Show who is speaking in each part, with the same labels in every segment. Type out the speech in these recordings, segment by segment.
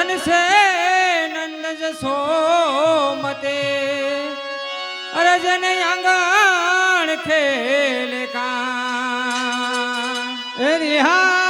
Speaker 1: ધન છે નંદ જસો મતે અરે જને આંગણ ખેલે કા.
Speaker 2: એ રિહા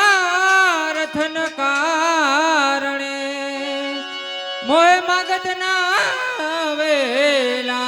Speaker 1: સાધના વેલા.